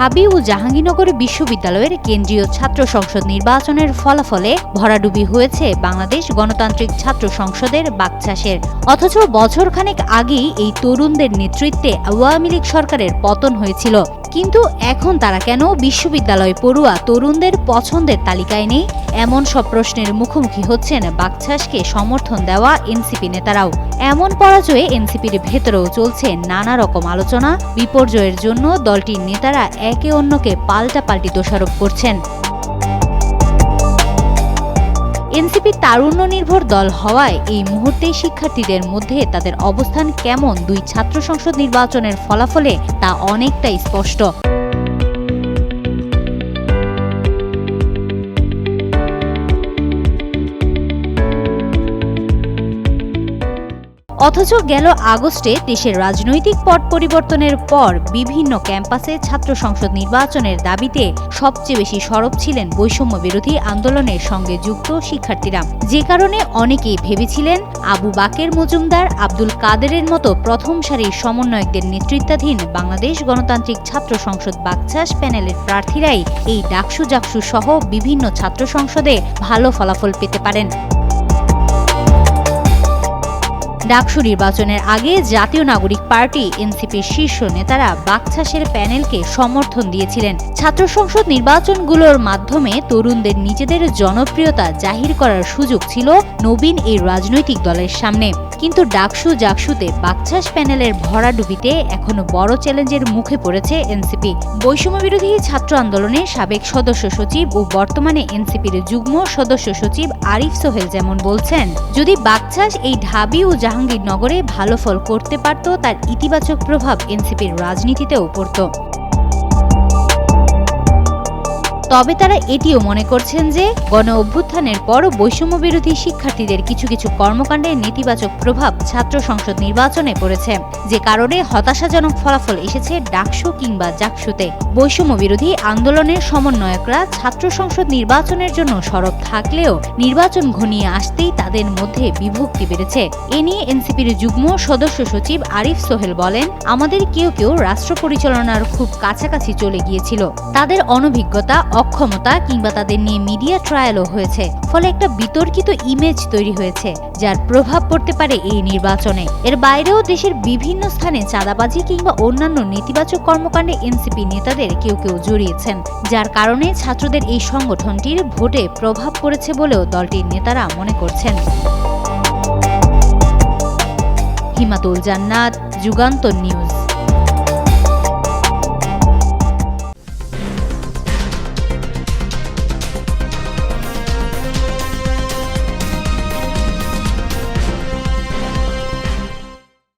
ঢাবি ও জাহাঙ্গীরনগর বিশ্ববিদ্যালয়ের কেন্দ্রীয় ছাত্র সংসদ নির্বাচনের ফলাফলে ভরাডুবি হয়েছে বাংলাদেশ গণতান্ত্রিক ছাত্র সংসদের বাকচাষের। অথচ বছরখানেক আগেই এই তরুণদের নেতৃত্বে আওয়ামী লীগ সরকারের পতন হয়েছিল। কিন্তু এখন তারা কেন বিশ্ববিদ্যালয় পড়ুয়া তরুণদের পছন্দের তালিকায় নেই? এমন সব প্রশ্নের মুখোমুখি হচ্ছেন বাকছাসকে সমর্থন দেওয়া এনসিপি নেতারাও। এমন পরাজয়ে এনসিপির ভেতরেও চলছে নানা রকম আলোচনা। বিপর্যয়ের জন্য দলটির নেতারা একে অন্যকে পাল্টাপাল্টি দোষারোপ করছেন। এনসিপি তারুণ্য নির্ভর দল হওয়ায় এই মুহূর্তে শিক্ষার্থীদের মধ্যে তাদের অবস্থান কেমন দুই ছাত্র সংসদ নির্বাচনের ফলাফলে তা অনেকটাই স্পষ্ট। অথচ গেল আগস্টে দেশের রাজনৈতিক পট পরিবর্তনের পর বিভিন্ন ক্যাম্পাসে ছাত্র সংসদ নির্বাচনের দাবিতে সবচেয়ে বেশি সরব ছিলেন বৈষম্য বিরোধী আন্দোলনের সঙ্গে যুক্ত শিক্ষার্থীরা। যে কারণে অনেকেই ভেবেছিলেন আবু বাকের মজুমদার, আব্দুল কাদেরের মতো প্রথম সারির সমন্বয়কদের নেতৃত্বাধীন বাংলাদেশ গণতান্ত্রিক ছাত্র সংসদ বাকচাষ প্যানেলের প্রার্থীরাই এই ডাকসু জাকসু সহ বিভিন্ন ছাত্র সংসদে ভালো ফলাফল পেতে পারেন। ডাকসু নির্বাচনের আগে জাতীয় নাগরিক পার্টি এনসিপির শীর্ষ নেতারা বাকছাসের প্যানেলকে সমর্থন দিয়েছিলেন। ছাত্র সংসদ নির্বাচনগুলোর মাধ্যমে তরুণদের নিজেদের জনপ্রিয়তা জাহির করার সুযোগ ছিল নবীন এই রাজনৈতিক দলের সামনে। কিন্তু ডাকসু জাকসুতে বাকছাস প্যানেলের ভরাডুবিতে এখনও বড় চ্যালেঞ্জের মুখে পড়েছে এনসিপি। বৈষম্য বিরোধী ছাত্র আন্দোলনের সাবেক সদস্য সচিব ও বর্তমানে এনসিপির যুগ্ম সদস্য সচিব আরিফ সোহেল যেমন বলছেন, যদি বাকছাস এই ঢাবি ও জাহাঙ্গীরনগরে ভালো ফল করতে পারত তার ইতিবাচক প্রভাব এনসিপির রাজনীতিতেও পড়ত। তবে তারা এটিও মনে করছেন যে গণ অভ্যুত্থানের পর বৈষম্য বিরোধী শিক্ষার্থীদের কিছু কিছু কর্মকাণ্ডের নেতিবাচক প্রভাব ছাত্র সংসদ নির্বাচনে পড়েছে, যে কারণে হতাশাজনক ফলাফল এসেছে ডাকসু কিংবা জাকসুতে। বৈষম্য বিরোধী আন্দোলনের সমন্বয়করা ছাত্র সংসদ নির্বাচনের জন্য সরব থাকলেও নির্বাচন ঘনিয়ে আসতেই তাদের মধ্যে বিভক্তি বেড়েছে। এ নিয়ে এনসিপির যুগ্ম সদস্য সচিব আরিফ সোহেল বলেন, আমাদের কেউ কেউ রাষ্ট্র পরিচালনার খুব কাছাকাছি চলে গিয়েছিল। তাদের অনভিজ্ঞতা অক্ষমতা কিংবা তাদের নিয়ে মিডিয়া ট্রায়ালও হয়েছে, ফলে একটা বিতর্কিত ইমেজ তৈরি হয়েছে, যার প্রভাব পড়তে পারে এই নির্বাচনে। এর বাইরেও দেশের বিভিন্ন স্থানে চাঁদাবাজি কিংবা অন্যান্য নেতিবাচক কর্মকাণ্ডে এনসিপি নেতাদের কেউ কেউ জড়িয়েছেন, যার কারণে ছাত্রদের এই সংগঠনটির ভোটে প্রভাব পড়েছে বলেও দলটির নেতারা মনে করছেন। হিমাতুল জান্নাত, যুগান্তর নিউজ।